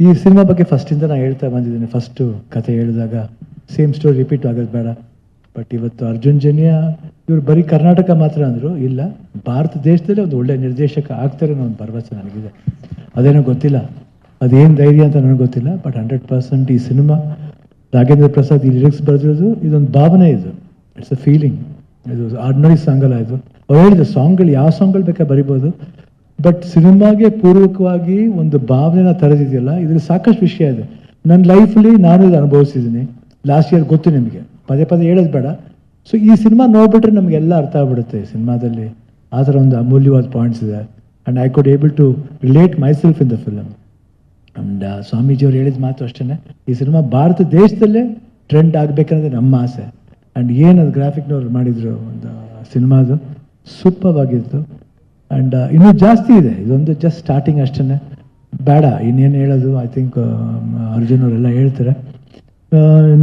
ಈ ಸಿನಿಮಾ ಬಗ್ಗೆ ಫಸ್ಟಿಂದ ನಾನು ಹೇಳ್ತಾ ಬಂದಿದ್ದೀನಿ. ಫಸ್ಟು ಕತೆ ಹೇಳಿದಾಗ ಸೇಮ್ ಸ್ಟೋರಿ ರಿಪೀಟ್ ಆಗೋದು ಬೇಡ. ಬಟ್ ಇವತ್ತು ಅರ್ಜುನ್ ಜನ್ಯ, ಇವರು ಬರೀ ಕರ್ನಾಟಕ ಮಾತ್ರ ಅಂದರು, ಇಲ್ಲ, ಭಾರತ ದೇಶದಲ್ಲೇ ಒಂದು ಒಳ್ಳೆ ನಿರ್ದೇಶಕ ಆಗ್ತಾರೆ ಅನ್ನೋ ಒಂದು ಭರವಸೆ ನನಗಿದೆ. ಅದೇನೋ ಗೊತ್ತಿಲ್ಲ. ಅದೇನು ಧೈರ್ಯ ಅಂತ ನನಗೆ ಗೊತ್ತಿಲ್ಲ ಬಟ್ ಹಂಡ್ರೆಡ್ ಪರ್ಸೆಂಟ್ ಈ ಸಿನಿಮಾ ರಾಘೇಂದ್ರ ಪ್ರಸಾದ್ ಈ ಲಿರಿಕ್ಸ್ ಬರೆದಿರೋದು, ಇದೊಂದು ಭಾವನೆ ಇದು. ಇಟ್ಸ್ ಅ ಫೀಲಿಂಗ್ ಇದು ಆರ್ಡಿನರಿ ಸಾಂಗ್ ಅಲ್ಲ ಇದು. ಅವ್ರು ಹೇಳಿದ ಸಾಂಗ್ಗಳು ಯಾವ ಸಾಂಗ್ಗಳು ಬೇಕಾ ಬರಿಬೋದು? ಬಟ್ ಸಿನಿಮಾಗೆ ಪೂರ್ವಕವಾಗಿ ಒಂದು ಭಾವನೆನ ತರದಿದೆಯಲ್ಲ, ಇದ್ರಲ್ಲಿ ಸಾಕಷ್ಟು ವಿಷಯ ಇದೆ. ನನ್ನ ಲೈಫಲ್ಲಿ ನಾನು ಇದು ಅನುಭವಿಸಿದ್ದೀನಿ. ಲಾಸ್ಟ್ ಇಯರ್ ಗೊತ್ತು ನಿಮಗೆ. ಪದೇ ಪದೇ ಹೇಳೋದು ಬೇಡ. ಸೊ ಈ ಸಿನಿಮಾ ನೋಡ್ಬಿಟ್ರೆ ನಮಗೆಲ್ಲ ಅರ್ಥ ಆಗ್ಬಿಡುತ್ತೆ ಸಿನಿಮಾದಲ್ಲಿ ಆ ಥರ ಒಂದು ಅಮೂಲ್ಯವಾದ ಪಾಯಿಂಟ್ಸ್ ಇದೆ. And I could able to relate my self in the film and ಸ್ವಾಮೀಜಿಯವ್ರು ಹೇಳಿದ ಮಾತು ಅಷ್ಟೇ ಈ ಸಿನಿಮಾ ಭಾರತ ದೇಶದಲ್ಲೇ ಟ್ರೆಂಡ್ ಆಗಬೇಕನ್ನೋದೇ ನಮ್ಮ ಆಸೆ. ಆ್ಯಂಡ್ ಏನದು ಗ್ರಾಫಿಕ್ನವ್ರು ಮಾಡಿದರು ಒಂದು ಸಿನಿಮಾದು ಸೂಪರ್ ಆಗಿತ್ತು. ಆ್ಯಂಡ್ ಇನ್ನೂ ಜಾಸ್ತಿ ಇದೆ. ಇದೊಂದು ಜಸ್ಟ್ ಸ್ಟಾರ್ಟಿಂಗ್ ಅಷ್ಟೇ ಬೇಡ, ಇನ್ನೇನು ಹೇಳೋದು ಐ ಥಿಂಕ್ ಅರ್ಜುನ್ ಅವರೆಲ್ಲ ಹೇಳ್ತಾರೆ.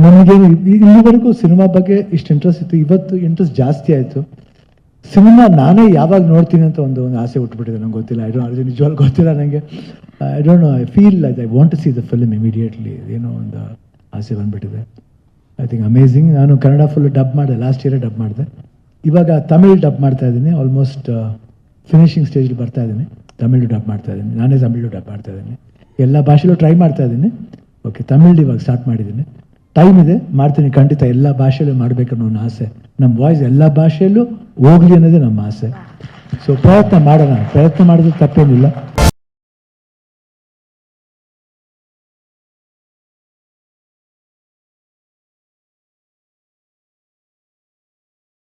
ನಮಗೆ ಇಲ್ಲಿವರೆಗೂ ಸಿನಿಮಾ ಬಗ್ಗೆ ಇಷ್ಟು ಇಂಟ್ರೆಸ್ಟ್ ಇತ್ತು. ಇವತ್ತು ಇಂಟ್ರೆಸ್ಟ್ ಜಾಸ್ತಿ ಆಯಿತು. ಸಿನಿಮಾ ನಾನೇ ಯಾವಾಗ ನೋಡ್ತೀನಿ ಅಂತ ಒಂದು ಒಂದು ಆಸೆ ಹುಟ್ಟುಬಿಟ್ಟಿದೆ ನಂಗೆ ಗೊತ್ತಿಲ್ಲ. ಐ ಡೋಂಟ್ ಅರ್ಜುನ್ ನಿಜವಾಗ್ಲೂ ಗೊತ್ತಿಲ್ಲ ನನಗೆ I don't know I feel like I want to see the film immediately ಏನೋ ಒಂದು ಆಸೆ ಬಂದ್ಬಿಟ್ಟಿದೆ. ಐ ಥಿಂಕ್ ಅಮೇಝಿಂಗ್ ನಾನು ಕನ್ನಡ ಫುಲ್ ಡಬ್ ಮಾಡಿದೆ. ಲಾಸ್ಟ್ ಇಯರೇ ಡಬ್ ಮಾಡಿದೆ. ಇವಾಗ ತಮಿಳ್ ಡಬ್ ಮಾಡ್ತಾ ಇದ್ದೀನಿ. ಆಲ್ಮೋಸ್ಟ್ ಫಿನಿಶಿಂಗ್ ಸ್ಟೇಜಲ್ಲಿ ಬರ್ತಾ ಇದ್ದೀನಿ. ತಮಿಳು ಡಬ್ ಮಾಡ್ತಾ ಇದ್ದೀನಿ. ನಾನೇ ತಮಿಳು ಡಬ್ ಮಾಡ್ತಾ ಇದ್ದೀನಿ. ಎಲ್ಲ ಭಾಷೆಲೂ ಟ್ರೈ ಮಾಡ್ತಾ ಇದ್ದೀನಿ. ಓಕೆ ತಮಿಳ್ ಇವಾಗ ಸ್ಟಾರ್ಟ್ ಮಾಡಿದ್ದೀನಿ. ಟೈಮ್ ಇದೆ. ಮಾಡ್ತೀನಿ. ಖಂಡಿತ ಎಲ್ಲ ಭಾಷೆಯಲ್ಲೂ ಮಾಡಬೇಕನ್ನೋ ಒಂದು ಆಸೆ. ನಮ್ಮ ವಾಯ್ಸ್ ಎಲ್ಲ ಭಾಷೆಯಲ್ಲೂ ಹೋಗ್ಲಿ ಅನ್ನೋದೇ ನಮ್ಮ ಆಸೆ. ಸೊ ಪ್ರಯತ್ನ ಮಾಡೋಣ. ಪ್ರಯತ್ನ ಮಾಡಿದ್ರೆ ತಪ್ಪೇನಿಲ್ಲ.